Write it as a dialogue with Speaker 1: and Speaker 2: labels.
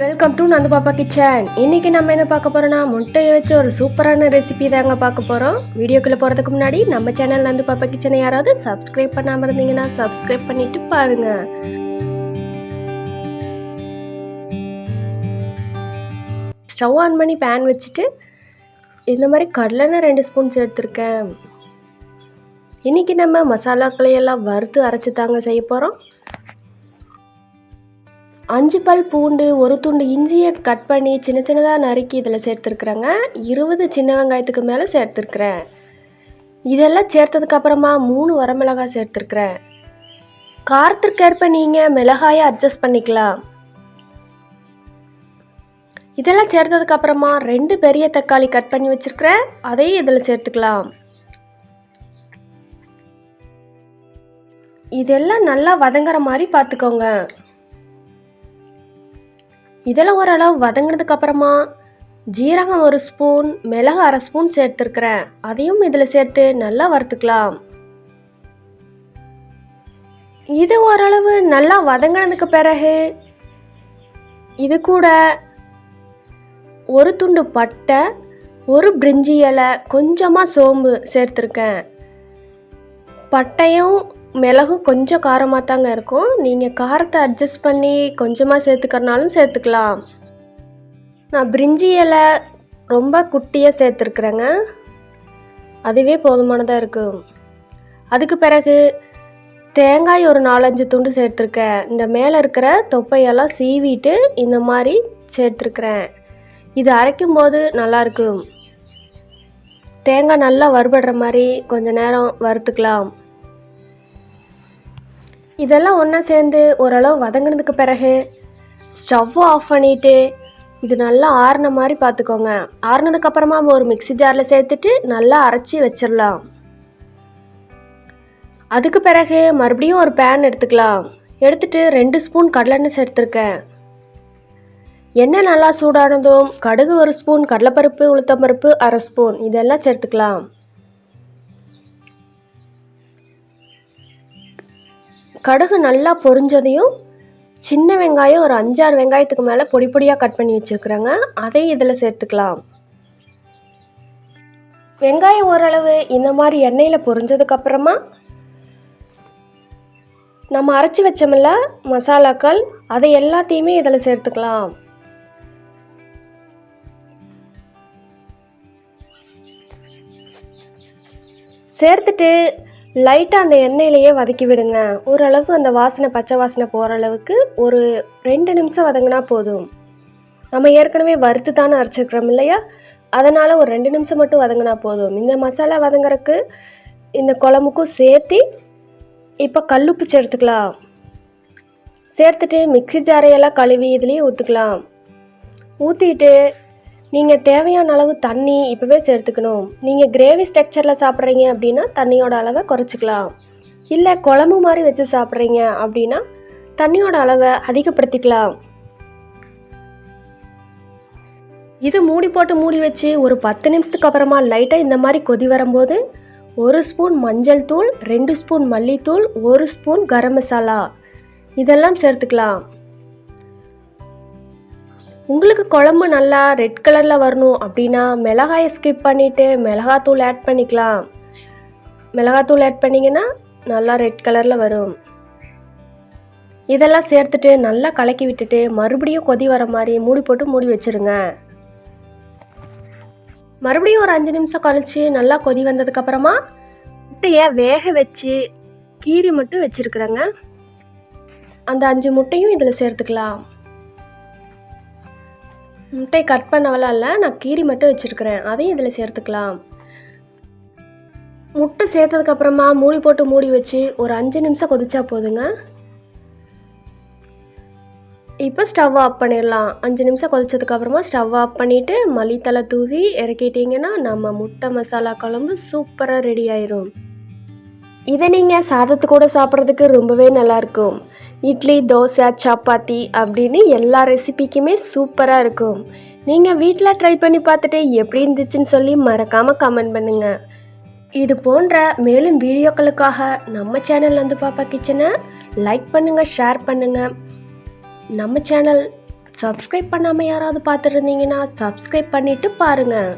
Speaker 1: Welcome to Nandu பாப்பா kitchen இன்னைக்கு நம்ம என்ன பார்க்க போறோம்னா முட்டையை வச்சு ஒரு சூப்பரான ரெசிபி தாங்க பார்க்க போறோம். வீடியோக்குள்ள போறதுக்கு முன்னாடி நம்ம சேனல் நந்து பாப்பா கிச்சனை யாராவது சப்ஸ்கிரைப் பண்ணாம இருந்தீங்கன்னா சப்ஸ்கிரைப் பண்ணிட்டு பாருங்க. ஸ்டவ் ஆன் பண்ணி பேன் வச்சுட்டு இந்த மாதிரி கடலெண்ணெய் ரெண்டு ஸ்பூன்ஸ் எடுத்திருக்கேன். இன்றைக்கி நம்ம மசாலாக்களையெல்லாம் வறுத்து அரைச்சி தாங்க செய்ய போகிறோம் அஞ்சு பல் பூண்டு ஒரு துண்டு இஞ்சியை கட் பண்ணி சின்ன சின்னதாக நறுக்கி இதில் சேர்த்துருக்குறேங்க. இருபது சின்ன வெங்காயத்துக்கு மேலே சேர்த்துருக்குறேன். இதெல்லாம் சேர்த்ததுக்கப்புறமா மூணு வரமிளகாய் சேர்த்துருக்குறேன். காரத்திற்கேற்ப நீங்கள் மிளகாயை அட்ஜஸ்ட் பண்ணிக்கலாம். இதெல்லாம் சேர்த்ததுக்கப்புறமா ரெண்டு பெரிய தக்காளி கட் பண்ணி வச்சுருக்கிறேன். அதையும் இதில் சேர்த்துக்கலாம். இதெல்லாம் நல்லா வதங்குற மாதிரி பார்த்துக்கோங்க. இதெல்லாம் ஓரளவு வதங்கினதுக்கு அப்புறமா ஜீரகம் ஒரு ஸ்பூன் மிளகு அரை ஸ்பூன் சேர்த்துருக்குறேன். அதையும் இதில் சேர்த்து நல்லா வறுத்துக்கலாம். இது ஓரளவு நல்லா வதங்கினதுக்கு பிறகு இது கூட ஒரு துண்டு பட்டை ஒரு பிரிஞ்சி இலை கொஞ்சமாக சோம்பு சேர்த்துருக்கேன். பட்டையும் மிளகு கொஞ்சம் காரமாக தாங்க இருக்கும். நீங்கள் காரத்தை அட்ஜஸ்ட் பண்ணி கொஞ்சமாக சேர்த்துக்கறனாலும் சேர்த்துக்கலாம். நான் பிரிஞ்சி இலை ரொம்ப குட்டியாக சேர்த்துருக்குறேங்க. அதுவே போதுமானதாக இருக்கும் அதுக்கு பிறகு தேங்காய் ஒரு நாலஞ்சு துண்டு சேர்த்துருக்கேன். இந்த மேலே இருக்கிற தொப்பையெல்லாம் சீவிட்டு இந்த மாதிரி சேர்த்துருக்குறேன். இது அரைக்கும்போது நல்லாயிருக்கும் தேங்காய் நல்லா வறுபடுற மாதிரி கொஞ்சம் நேரம் வறுத்துக்கலாம். இதெல்லாம் ஒன்றா சேர்ந்து ஓரளவு வதங்கினதுக்கு பிறகு ஸ்டவ்வை ஆஃப் பண்ணிவிட்டு இது நல்லா ஆறின மாதிரி பார்த்துக்கோங்க ஆறுனதுக்கப்புறமா ஒரு மிக்ஸி ஜாரில் சேர்த்துட்டு நல்லா அரைச்சி வச்சிடலாம் அதுக்கு பிறகு மறுபடியும் ஒரு பேன் எடுத்துக்கலாம். எடுத்துட்டு ரெண்டு ஸ்பூன் கடலெண்ணெய் சேர்த்துருக்கேன். எண்ணெய் நல்லா சூடானதும் கடுகு ஒரு ஸ்பூன் கடலைப்பருப்பு உளுத்தம்பருப்பு அரை ஸ்பூன் இதெல்லாம் சேர்த்துக்கலாம். கடுகு நல்லா பொரிஞ்சதையும் சின்ன வெங்காயம் ஒரு அஞ்சாறு வெங்காயத்துக்கு மேலே பொடி பொடியாக கட் பண்ணி வச்சுருக்குறேங்க. அதையும் இதில் சேர்த்துக்கலாம். வெங்காயம் ஓரளவு இந்த மாதிரி எண்ணெயில் பொரிஞ்சதுக்கப்புறமா நம்ம அரைச்சி வச்சோம்ல மசாலாக்கள் அதை எல்லாத்தையுமே இதில் சேர்த்துக்கலாம். சேர்த்துட்டு லைட்டாக அந்த எண்ணெயிலேயே வதக்கி விடுங்க. ஓரளவு அந்த வாசனை பச்சை வாசனை போகிற அளவுக்கு ஒரு ரெண்டு நிமிஷம் வதங்கினா போதும். நம்ம ஏற்கனவே வறுத்து தானே அரைச்சிருக்கிறோம் இல்லையா? அதனால் ஒரு ரெண்டு நிமிஷம் மட்டும் வதங்கினா போதும். இந்த மசாலா வதங்குறதுக்கு இந்த குழம்புக்கும் சேர்த்து இப்போ கல்லுப்பு சேர்த்துக்கலாம். சேர்த்துட்டு மிக்ஸி ஜாரையெல்லாம் கழுவி இதுலேயே ஊற்றுக்கலாம் ஊற்றிட்டு நீங்கள் தேவையான அளவு தண்ணி இப்போவே சேர்த்துக்கணும். நீங்கள் கிரேவி ஸ்ட்ரக்சரில் சாப்பிட்றீங்க அப்படின்னா தண்ணியோட அளவை குறைச்சிக்கலாம். இல்லை குழம்பு மாதிரி வச்சு சாப்பிட்றீங்க அப்படின்னா தண்ணியோட அளவை அதிகப்படுத்திக்கலாம். இது மூடி போட்டு மூடி வச்சு ஒரு பத்து நிமிஷத்துக்கு அப்புறமா லைட்டாக இந்த மாதிரி கொதி வரும்போது ஒரு ஸ்பூன் மஞ்சள் தூள் ரெண்டு ஸ்பூன் மல்லித்தூள் ஒரு ஸ்பூன் கரம் மசாலா. இதெல்லாம் சேர்த்துக்கலாம். உங்களுக்கு குழம்பு நல்லா ரெட் கலரில் வரணும் அப்படின்னா மிளகாயை ஸ்கிப் பண்ணிவிட்டு மிளகாத்தூள் ஆட் பண்ணிக்கலாம். மிளகாத்தூள் ஆட் பண்ணிங்கன்னா நல்லா ரெட் கலரில் வரும். இதெல்லாம் சேர்த்துட்டு நல்லா கலக்கி விட்டுட்டு மறுபடியும் கொதி வர மாதிரி மூடி போட்டு மூடி வச்சுருங்க. மறுபடியும் ஒரு அஞ்சு நிமிஷம் கழித்து நல்லா கொதி வந்ததுக்கப்புறமா முட்டையை வேக வச்சு கீரி மட்டும் வச்சுருக்குறேங்க. அந்த அஞ்சு முட்டையும் இதில் சேர்த்துக்கலாம். முட்டை கட் பண்ணவெல்லாம் இல்லை நான் கீரி மட்டும் வச்சுருக்கிறேன். அதையும் இதில் சேர்த்துக்கலாம். முட்டை சேர்த்ததுக்கப்புறமா மூடி போட்டு மூடி வச்சு ஒரு அஞ்சு நிமிஷம் கொதிச்சா போதுங்க. இப்போ ஸ்டவ் ஆஃப் பண்ணிடலாம். அஞ்சு நிமிஷம் கொதிச்சதுக்கப்புறமா ஸ்டவ் ஆஃப் பண்ணிவிட்டு மல்லித்தலை தூவி இறக்கிட்டிங்கன்னா நம்ம முட்டை மசாலா குழம்பு சூப்பராக ரெடி ஆயிரும். இதை நீங்கள் சாதத்து கூட சாப்பிட்றதுக்கு ரொம்பவே நல்லாயிருக்கும் இட்லி தோசை சப்பாத்தி அப்படின்னு எல்லா ரெசிபிக்குமே சூப்பராக இருக்கும். நீங்கள் வீட்டில் ட்ரை பண்ணி பார்த்துட்டு எப்படி இருந்துச்சுன்னு சொல்லி மறக்காமல் கமெண்ட் பண்ணுங்கள் இது போன்ற மேலும் வீடியோக்களுக்காக நம்ம சேனல் வந்து பாப்பா கிச்சனை லைக் பண்ணுங்கள் ஷேர் பண்ணுங்கள் நம்ம சேனல் சப்ஸ்கிரைப் பண்ணாமல் யாராவது பார்த்துருந்தீங்கன்னா சப்ஸ்கிரைப் பண்ணிவிட்டு பாருங்கள்